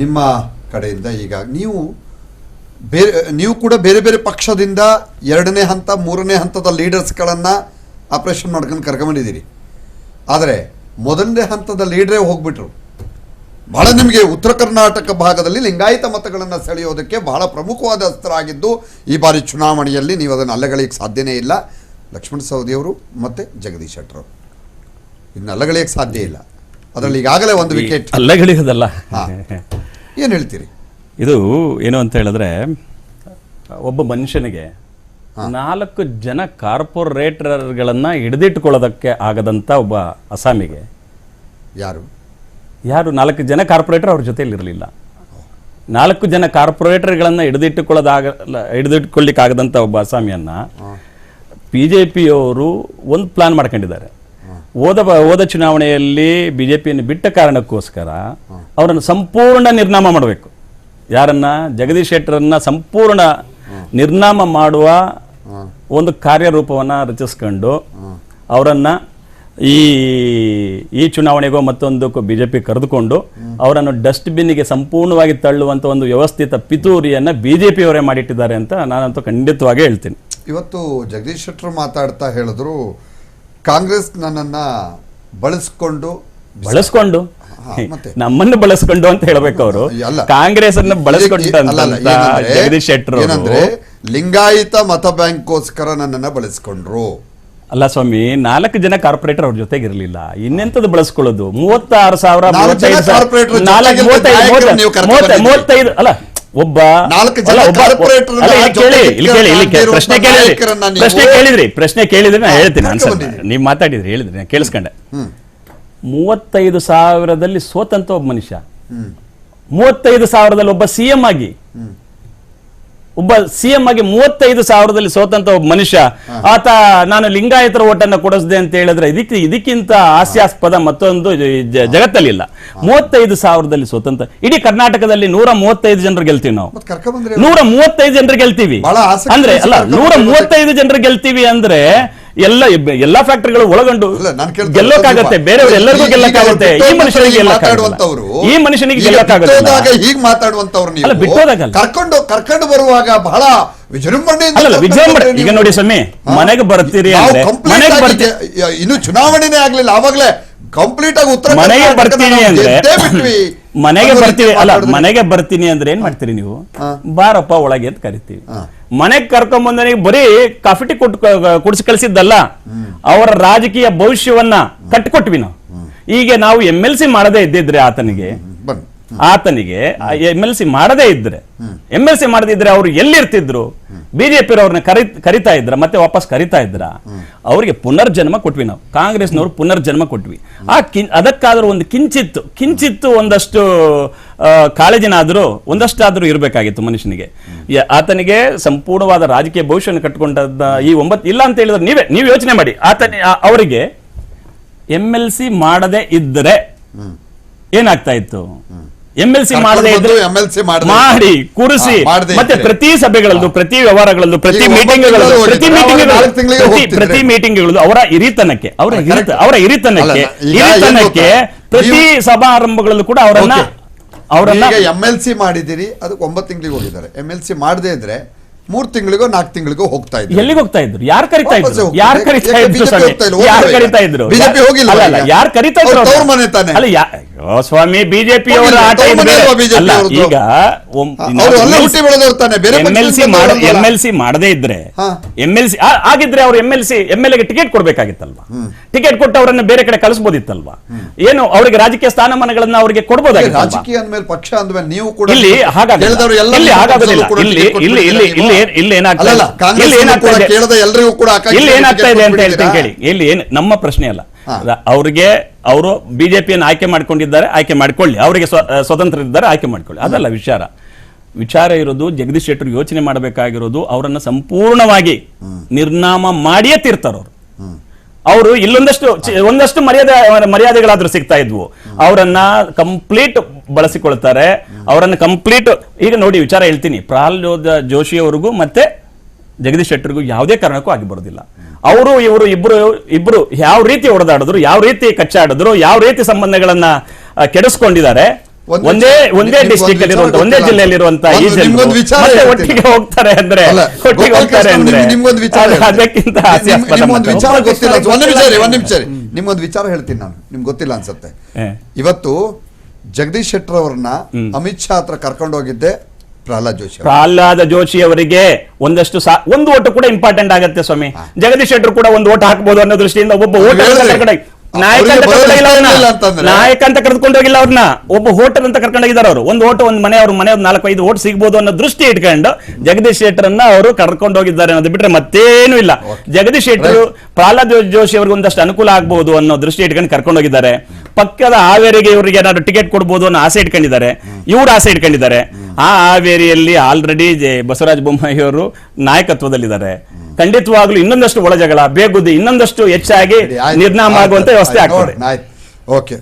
ನಿಮ್ಮ ಕಡೆಯಿಂದ ಈಗ ನೀವು ಬೇರೆ, ನೀವು ಕೂಡ ಬೇರೆ ಬೇರೆ ಪಕ್ಷದಿಂದ ಎರಡನೇ ಹಂತ, ಮೂರನೇ ಹಂತದ ಲೀಡರ್ಸ್ಗಳನ್ನು ಆಪರೇಷನ್ ಮಾಡ್ಕೊಂಡು ಕರ್ಕೊಂಬಂದಿದ್ದೀರಿ. ಆದರೆ ಮೊದಲನೇ ಹಂತದ ಲೀಡ್ರೇ ಹೋಗ್ಬಿಟ್ರು. ಬಹಳ ನಿಮಗೆ ಉತ್ತರ ಕರ್ನಾಟಕ ಭಾಗದಲ್ಲಿ ಲಿಂಗಾಯತ ಮತಗಳನ್ನು ಸೆಳೆಯೋದಕ್ಕೆ ಬಹಳ ಪ್ರಮುಖವಾದ ಅಸ್ತ್ರ ಆಗಿದ್ದು ಈ ಬಾರಿ ಚುನಾವಣೆಯಲ್ಲಿ ನೀವು ಅದನ್ನು ಅಲ್ಲಗಳಿಗೆ ಸಾಧ್ಯನೇ ಇಲ್ಲ. ಲಕ್ಷ್ಮಣ ಸವದಿಯವರು ಮತ್ತು ಜಗದೀಶ್ ಶೆಟ್ಟರು ಇನ್ನು ಅಲ್ಲಗಳಿಗೆ ಸಾಧ್ಯ ಇಲ್ಲ. ಅದರಲ್ಲಿ ಈಗಾಗಲೇ ಒಂದು ವಿಕೆಟ್ ಅಲ್ಲಗಳಿರೋದಲ್ಲ. ಏನು ಹೇಳ್ತೀರಿ? ಇದು ಏನು ಅಂತ ಹೇಳಿದ್ರೆ ಒಬ್ಬ ಮನುಷ್ಯನಿಗೆ ನಾಲ್ಕು ಜನ ಕಾರ್ಪೊರೇಟರ್ಗಳನ್ನು ಹಿಡಿದಿಟ್ಕೊಳ್ಳೋದಕ್ಕೆ ಆಗದಂಥ ಒಬ್ಬ ಅಸಾಮಿಗೆ ಯಾರು? ಯಾರು? ನಾಲ್ಕು ಜನ ಕಾರ್ಪೊರೇಟರ್ ಅವ್ರ ಜೊತೆಯಲ್ಲಿ ಇರಲಿಲ್ಲ ನಾಲ್ಕು ಜನ ಕಾರ್ಪೊರೇಟರ್ಗಳನ್ನು ಹಿಡಿದಿಟ್ಟುಕೊಳ್ಳೋದಾಗ ಹಿಡಿದಿಟ್ಕೊಳ್ಳಿಕ್ಕಾಗದಂಥ ಒಬ್ಬ ಅಸಾಮಿಯನ್ನ ಬಿ ಜೆ ಪಿಯವರು ಒಂದು ಪ್ಲಾನ್ ಮಾಡ್ಕೊಂಡಿದ್ದಾರೆ. ಹೋದ ಹೋದ ಚುನಾವಣೆಯಲ್ಲಿ ಬಿ ಜೆ ಪಿಯನ್ನು ಬಿಟ್ಟ ಕಾರಣಕ್ಕೋಸ್ಕರ ಅವರನ್ನು ಸಂಪೂರ್ಣ ನಿರ್ನಾಮ ಮಾಡಬೇಕು. ಯಾರನ್ನ? ಜಗದೀಶ್ ಶೆಟ್ಟರನ್ನ ಸಂಪೂರ್ಣ ನಿರ್ನಾಮ ಮಾಡುವ ಒಂದು ಕಾರ್ಯರೂಪವನ್ನು ರಚಿಸ್ಕೊಂಡು ಅವರನ್ನು ಈ ಈ ಚುನಾವಣೆಗೂ ಮತ್ತೊಂದಕ್ಕೂ ಬಿ ಜೆ ಪಿ ಕರೆದುಕೊಂಡು ಅವರನ್ನು ಡಸ್ಟ್ಬಿನ್ಗೆ ಸಂಪೂರ್ಣವಾಗಿ ತಳ್ಳುವಂಥ ಒಂದು ವ್ಯವಸ್ಥಿತ ಪಿತೂರಿಯನ್ನು ಬಿ ಜೆ ಪಿಯವರೇ ಮಾಡಿಟ್ಟಿದ್ದಾರೆ ಅಂತ ನಾನಂತೂ ಖಂಡಿತವಾಗಿ ಹೇಳ್ತೀನಿ. ಇವತ್ತು ಜಗದೀಶ್ ಶೆಟ್ಟರು ಮಾತಾಡ್ತಾ ಹೇಳಿದ್ರು ಕಾಂಗ್ರೆಸ್ ನನ್ನನ್ನ ಬಳಸ್ಕೊಂಡು ಬಳಸ್ಕೊಂಡು? ನಮ್ಮನ್ನು ಬಳಸ್ಕೊಂಡು ಅಂತ ಹೇಳ್ಬೇಕು ಅವರು. ಕಾಂಗ್ರೆಸ್ ಅನ್ನ ಜಗದೀಶ್ ಶೆಟ್ಟರ್ ಏನಂದ್ರೆ ಲಿಂಗಾಯತ ಮತ ಬ್ಯಾಂಕ್ಗೋಸ್ಕರ ನನ್ನನ್ನು ಬಳಸ್ಕೊಂಡ್ರು. ಅಲ್ಲ ಸ್ವಾಮಿ ನಾಲ್ಕು ಜನ ಕಾರ್ಪೊರೇಟರ್ ಅವ್ರ ಜೊತೆಗೆ ಇರಲಿಲ್ಲ ಇನ್ನೆಂತದ್ದು ಬಳಸ್ಕೊಳ್ಳೋದು? ಮೂವತ್ತಾರು ಸಾವಿರ ಅಲ್ಲ. ಒಬ್ಬ ಪ್ರಶ್ನೆ ಕೇಳಿದ್ರಿ. ಪ್ರಶ್ನೆ ಕೇಳಿದ್ರಿ ಪ್ರಶ್ನೆ ಕೇಳಿದ್ರೆ ನಾನು ಹೇಳ್ತೀನಿ ಆನ್ಸರ್. ನೀವು ಮಾತಾಡಿದ್ರಿ ಹೇಳಿದ್ರಿ ನಾನು ಕೇಳಿಸ್ಕೊಂಡೆ. ಮೂವತ್ತೈದು ಸಾವಿರದಲ್ಲಿ ಸೋತಂತ ಒಬ್ಬ ಮನುಷ್ಯ. ಮೂವತ್ತೈದು ಸಾವಿರದಲ್ಲಿ ಒಬ್ಬ ಸಿಎಂ ಆಗಿ. ಒಬ್ಬ ಸಿಎಂ ಆಗಿ ಮೂವತ್ತೈದು ಸಾವಿರದಲ್ಲಿ ಸೋತಂತ ಒಬ್ಬ ಮನುಷ್ಯ ಆತ ನಾನು ಲಿಂಗಾಯತರ ಓಟನ್ನ ಕೊಡಿಸಿದೆ ಅಂತ ಹೇಳಿದ್ರೆ ಇದಕ್ಕೆ ಇದಕ್ಕಿಂತ ಹಾಸ್ಯಾಸ್ಪದ ಮತ್ತೊಂದು ಜಗತ್ತಲ್ಲಿ ಇಲ್ಲ. ಮೂವತ್ತೈದು ಸಾವಿರದಲ್ಲಿ ಸೋತಂತ. ಇಡೀ ಕರ್ನಾಟಕದಲ್ಲಿ ನೂರ ಮೂವತ್ತೈದು ಜನರು ಗೆಲ್ತೀವಿ ನಾವು. ನೂರ ಮೂವತ್ತೈದು ಜನರು ಗೆಲ್ತೀವಿ. ಅಂದ್ರೆ ಅಲ್ಲ ನೂರ. ಮೂವತ್ತೈದು ಜನರು ಗೆಲ್ತೀವಿ ಅಂದ್ರೆ ಎಲ್ಲ ಎಲ್ಲಾ ಫ್ಯಾಕ್ಟರಿಗಳು ಒಳಗೊಂಡು ಗೆಲ್ಲಕ್ಕಾಗತ್ತೆ ಬೇರೆಯವರು ಗೆಲ್ಲೋಕ್ಕಾಗತ್ತೆ ಎಲ್ಲರಿಗೂ ಗೆಲ್ಲಕ್ಕಾಗತ್ತೆ ಈ ಮನುಷ್ಯರಿಗೆ ಮನುಷ್ಯನಿಗೆ ಈ ಮನುಷ್ಯನಿಗೆ ಬಿಟ್ಟೋದಾಗ ಹೀಗ್ ಮಾತಾಡುವಂತವ್ರು ಅಲ್ಲ. ಕರ್ಕೊಂಡು ಕರ್ಕೊಂಡು ಬರುವಾಗ ಬಹಳ ವಿಜೃಂಭಣೆಯಿಂದ ಅಲ್ಲಲ್ಲ ವಿಜೃಂಭಣೆ ಈಗ ನೋಡಿ ಸ್ವಾಮಿ? ಮನೆಗೆ ಬರ್ತೀರಿ ಮನೆಗೆ ಬರ್ತೀರಿ ಇನ್ನು ಚುನಾವಣೆನೇ ಆಗ್ಲಿಲ್ಲ ಆವಾಗಲೇ ಕಂಪ್ಲೀಟ್ ಆಗಿ ಉತ್ತರ ಮನೆಗೆ ಬರ್ತೀನಿ ಅಂದ್ರೆ. ಮನೆಗೆ ಬರ್ತೀವಿ ರೀತಿ ಅಲ್ಲ. ಮನೆಗೆ ಬರ್ತೀನಿ ಅಂದ್ರೆ ಏನ್ ಮಾಡ್ತೀರಿ ನೀವು. ಬಾರಪ್ಪ ಒಳಗೆ ಅಂತ ಕರಿತೀವಿ. ಮನೆಗೆ ಕರ್ಕೊಂಡ್ ಬಂದನಿಗೆ ಬರೀ ಕಾಫಿ ಟೀ ಕೊಟ್ಟು ಕುಡಿಸಿ ಕಳಿಸಿದ್ದಲ್ಲ. ಅವರ ರಾಜಕೀಯ ಭವಿಷ್ಯವನ್ನ ಕಟ್ಟಿಕೊಟ್ವಿ ನಾವು. ಈಗ ನಾವು ಎಂ ಎಲ್ ಸಿ ಮಾಡದೇ ಇದ್ದಿದ್ರೆ ಆತನಿಗೆ ಆತನಿಗೆ ಎಂ ಎಲ್ ಸಿ ಮಾಡದೇ ಇದ್ರೆ ಎಂ ಎಲ್ ಸಿ ಮಾಡದಿದ್ರೆ ಅವ್ರು ಎಲ್ಲಿರ್ತಿದ್ರು? ಬಿಜೆಪಿ ಅವ್ರನ್ನ ಕರಿ, ಕರಿತಾ ಇದ್ರ, ಮತ್ತೆ ವಾಪಸ್ ಕರಿತಾ ಇದ್ರ? ಅವ್ರಿಗೆ ಪುನರ್ಜನ್ಮ ಕೊಟ್ವಿ ನಾವು. ಕಾಂಗ್ರೆಸ್ನವ್ರು ಪುನರ್ಜನ್ಮ ಕೊಟ್ವಿ. ಆ ಕಿನ್ ಅದಕ್ಕಾದ್ರೂ ಒಂದು ಕಿಂಚಿತ್ತು ಕಿಂಚಿತ್ತು ಒಂದಷ್ಟು ಕಾಳಜಿನಾದರೂ, ಒಂದಷ್ಟಾದ್ರೂ ಇರಬೇಕಾಗಿತ್ತು ಮನುಷ್ಯನಿಗೆ. ಆತನಿಗೆ ಸಂಪೂರ್ಣವಾದ ರಾಜಕೀಯ ಭವಿಷ್ಯವನ್ನು ಕಟ್ಕೊಂಡದ್ದ ಈ ಒಂಬತ್ತು ಇಲ್ಲ ಅಂತ ಹೇಳಿದ್ರೆ ನೀವೇ, ನೀವು ಯೋಚನೆ ಮಾಡಿ. ಆತನ ಅವರಿಗೆ ಎಂ ಎಲ್ ಸಿ ಮಾಡದೇ ಇದ್ದರೆ ಏನಾಗ್ತಾ ಇತ್ತು? ಎಂ ಎಲ್ ಸಿ ಮಾಡದೇ ಇದ್ರೆ ಮಾಡಿ. ಕೂರಿಸಿ ಮತ್ತೆ ಪ್ರತಿ ಸಭೆಗಳಲ್ಲೂ ಪ್ರತಿ ವ್ಯವಹಾರಗಳಲ್ಲೂ ಪ್ರತಿ ಮೀಟಿಂಗ್ಗಳಲ್ಲೂ ಪ್ರತಿ ಮೀಟಿಂಗ್ ಪ್ರತಿ ಹೋಗ್ತಿದ್ರೆ. ಪ್ರತಿ ಮೀಟಿಂಗ್ಗಳು ಅವರ ಹಿರಿತನಕ್ಕೆ ಅವರ ಅವರ ಹಿರಿತನಕ್ಕೆ ಹಿರಿತನಕ್ಕೆ ಪ್ರತಿ ಸಭಾ ಸಮಾರಂಭಗಳಲ್ಲೂ ಕೂಡ ಅವರನ್ನ. ಅವರನ್ನ ಎಂ ಎಲ್ ಸಿ ಮಾಡಿದಿರಿ ಅದಕ್ಕೆ ಒಂಬತ್ತು ತಿಂಗಳಿಗೆ ಹೋಗಿದ್ದಾರೆ ಎಂ ಎಲ್ ಸಿ ಮಾಡದೇ ಇದ್ರೆ ಮೂರ್ ತಿಂಗಳಿಗೋ ನಾಲ್ಕು ತಿಂಗಳಿಗೋ ಹೋಗ್ತಾ ಇದ್ರು ಎಲ್ಲಿಗೆ ಹೋಗ್ತಾ ಇದ್ರು ಯಾರು ಕರಿತಾ ಇದ್ರು. ಯಾರು ಕರಿತಾ ಇದ್ರು? ಯಾರು ಕರಿತಾ? ಇದ್ರು ಅಲ್ಲ ಅಲ್ಲ ಯಾರು ಕರಿತಾ ಅವ್ರ ಇದ್ರು ತವ್ರ ಮನೆ ತಾನೆ. ಅಲ್ಲ ಸ್ವಾಮಿ ಬಿಜೆಪಿ ಅವರ ಆಟ? ಈಗ ಎಂ ಎಲ್ ಸಿ ಮಾಡದೇ ಇದ್ರೆ. ಎಂ ಎಲ್ ಸಿ ಆಗಿದ್ರೆ ಅವ್ರು M L C M L ಎಗೆ ಟಿಕೆಟ್ ಕೊಡ್ಬೇಕಾಗಿತ್ತಲ್ವಾ? ಟಿಕೆಟ್ ಕೊಟ್ಟು ಅವರನ್ನ ಬೇರೆ ಕಡೆ ಕಳಿಸಬಹುದಿತ್ತಲ್ವಾ ಏನು ಅವರಿಗೆ ರಾಜಕೀಯ ಸ್ಥಾನಮಾನಗಳನ್ನ ಅವರಿಗೆ ಕೊಡಬಹುದಾಗಿತ್ತು ರಾಜಕೀಯ ಅಂದ್ಮೇಲೆ ಪಕ್ಷ ಅಂದ್ಮೇಲೆ ನೀವು ಕೂಡ ಇಲ್ಲಿ ಇಲ್ಲಿ ಹಾಗಾಗೋದಿಲ್ಲ. ಇಲ್ಲಿ- ಇಲ್ಲಿ- ಇಲ್ಲಿ- ಇಲ್ಲಿ- ಇಲ್ಲಿ ಏನಾಗ್ತಾ ಇದೆ? ಇಲ್ಲಿ ಏನಾಗ್ತಾ ಇದೆ? ಇಲ್ಲಿ ಏನಾಗ್ತಾ ಅಂತ ಹೇಳ್ತೀನಿ ಕೇಳಿ. ಇಲ್ಲಿ ಏನು ನಮ್ಮ ಪ್ರಶ್ನೆ ಅಲ್ಲ. ಅವ್ರಿಗೆ ಅವರು ಬಿಜೆಪಿಯನ್ನು ಆಯ್ಕೆ ಮಾಡ್ಕೊಂಡಿದ್ದಾರೆ ಆಯ್ಕೆ ಮಾಡ್ಕೊಳ್ಳಿ. ಅವರಿಗೆ ಸ್ವತಂತ್ರ ಇದ್ದಾರೆ ಆಯ್ಕೆ ಮಾಡ್ಕೊಳ್ಳಿ. ಅದಲ್ಲ ವಿಚಾರ. ವಿಚಾರ ಇರೋದು ಜಗದೀಶ್ ಶೆಟ್ಟರ್ ಯೋಚನೆ ಮಾಡಬೇಕಾಗಿರೋದು ಅವರನ್ನು ಸಂಪೂರ್ಣವಾಗಿ ನಿರ್ನಾಮ ಮಾಡಿಯೇ ತೀರ್ತಾರವ್ರು ಅವರು. ಅವರು ಇಲ್ಲೊಂದಷ್ಟು ಒಂದಷ್ಟು ಮರ್ಯಾದೆ ಮರ್ಯಾದೆಗಳಾದ್ರೂ ಸಿಗ್ತಾ ಇದ್ವು. ಅವರನ್ನ ಕಂಪ್ಲೀಟ್ ಬಳಸಿಕೊಳ್ತಾರೆ. ಅವರನ್ನು ಕಂಪ್ಲೀಟ್ ಈಗ ನೋಡಿ ವಿಚಾರ ಹೇಳ್ತೀನಿ. ಪ್ರಹ್ಲಾದ್ ಜೋಶಿ ಅವರಿಗೂ ಮತ್ತೆ ಜಗದೀಶ್ ಶೆಟ್ಟರ್ಗೂ ಯಾವುದೇ ಕಾರಣಕ್ಕೂ ಆಗಿ ಬರೋದಿಲ್ಲ. ಅವರು ಇವರು ಇಬ್ರು ಇಬ್ರು ಯಾವ ರೀತಿ ಹೊಡೆದಾಡಿದ್ರು ಯಾವ ರೀತಿ ಕಚ್ಚಾಡಿದ್ರು ಯಾವ ರೀತಿ ಸಂಬಂಧಗಳನ್ನ ಕೆಡಿಸ್ಕೊಂಡಿದ್ದಾರೆ ಒಂದೇ ಒಂದೇ ಡಿಸ್ಟಿಕ್ ಅಲ್ಲಿ ಒಂದೇ ಜಿಲ್ಲೆಯಲ್ಲಿ ಇರುವಂತ ಈ ಜನರು. ಒಟ್ಟಿಗೆ ಹೋಗ್ತಾರೆ ಅಂದ್ರೆ ಒಟ್ಟಿಗೆ ಹೋಗ್ತಾರೆ ಅಂದ್ರೆ. ಅದಕ್ಕಿಂತ. ವಿಚಾರ ಗೊತ್ತಿಲ್ಲ. ಒಂದ್ ನಿಮಿಷ ಒಂದ್. ನಿಮಿಷ ನಿಮ್ಗೊಂದು ವಿಚಾರ ಹೇಳ್ತೀನಿ ನಾನು. ನಿಮ್ಗೆ ಗೊತ್ತಿಲ್ಲ ಅನ್ಸುತ್ತೆ. ಇವತ್ತು ಜಗದೀಶ್ ಶೆಟ್ಟರ್ ಅವ್ರನ್ನ ಅಮಿತ್ ಶಾ ಹತ್ರ ಕರ್ಕೊಂಡು ಹೋಗಿದ್ದೆ. ಪ್ರಹ್ಲಾದ್ ಜೋಶಿ. ಪ್ರಹ್ಲಾದ ಜೋಶಿ ಅವರಿಗೆ ಒಂದಷ್ಟು ಸಾ ಒಂದು ಓಟು ಕೂಡ ಇಂಪಾರ್ಟೆಂಟ್ ಆಗುತ್ತೆ ಸ್ವಾಮಿ. ಜಗದೀಶ್ ಶೆಟ್ಟರ್ ಕೂಡ ಒಂದು ಓಟ್ ಹಾಕಬಹುದು ಅನ್ನೋ ದೃಷ್ಟಿಯಿಂದ ಒಬ್ಬ ಓಟ್ ನಾಯಕ ಅಂತ ಕರ್ಕೊಂಡೋಗಿಲ್ಲ ಅವ್ರನ್ನ. ನಾಯಕ ಅಂತ ಕರೆದುಕೊಂಡು ಹೋಗಿಲ್ಲ ಅವ್ರನ್ನ. ಒಬ್ಬ ಹೋಟೆಲ್ ಅಂತ ಕರ್ಕೊಂಡೋಗಿದ್ದಾರೆ ಅವರು. ಒಂದು ಓಟ್ ಒಂದು ಮನೆ ಅವ್ರ ಮನೆ ಒಂದು ನಾಲ್ಕು ಐದು ಓಟ್ ಸಿಗ್ಬೋದು ಅನ್ನೋ ದೃಷ್ಟಿ ಇಟ್ಕೊಂಡು ಜಗದೀಶ್ ಶೆಟ್ಟರನ್ನ ಅವರು ಕರ್ಕೊಂಡು ಹೋಗಿದ್ದಾರೆ ಅನ್ನೋದು ಬಿಟ್ರೆ ಮತ್ತೇನು ಇಲ್ಲ. ಜಗದೀಶ್ ಶೆಟ್ಟರು ಪ್ರಹ್ಲಾದ್ ಜೋಶಿ ಅವ್ರಿಗೆ ಒಂದಷ್ಟು ಅನುಕೂಲ ಆಗ್ಬಹುದು ಅನ್ನೋ ದೃಷ್ಟಿ ಇಟ್ಕೊಂಡು ಕರ್ಕೊಂಡು ಹೋಗಿದ್ದಾರೆ ಪಕ್ಕದ ಹಾವೇರಿಗೆ ಇವರಿಗೆ ಏನಾದ್ರು ಟಿಕೆಟ್ ಕೊಡ್ಬೋದು ಅನ್ನೋ ಆಸೆ ಇಟ್ಕೊಂಡಿದ್ದಾರೆ. ಇವ್ರು ಆಸೆ ಇಟ್ಕೊಂಡಿದ್ದಾರೆ. ಆ ಹಾವೇರಿಯಲ್ಲಿ ಆಲ್ರೆಡಿ ಬಸವರಾಜ ಬೊಮ್ಮಾಯಿ ಅವರು ನಾಯಕತ್ವದಲ್ಲಿದ್ದಾರೆ. ಖಂಡಿತವಾಗ್ಲೂ ಇನ್ನೊಂದಷ್ಟು ಒಳಜಗಳ ಬೇಗುದಿ ಇನ್ನೊಂದಷ್ಟು ಹೆಚ್ಚಾಗಿ ನಿರ್ನಾಮ ಆಗುವಂತ ವ್ಯವಸ್ಥೆ ಆಗ್ತದೆ. ಓಕೆ.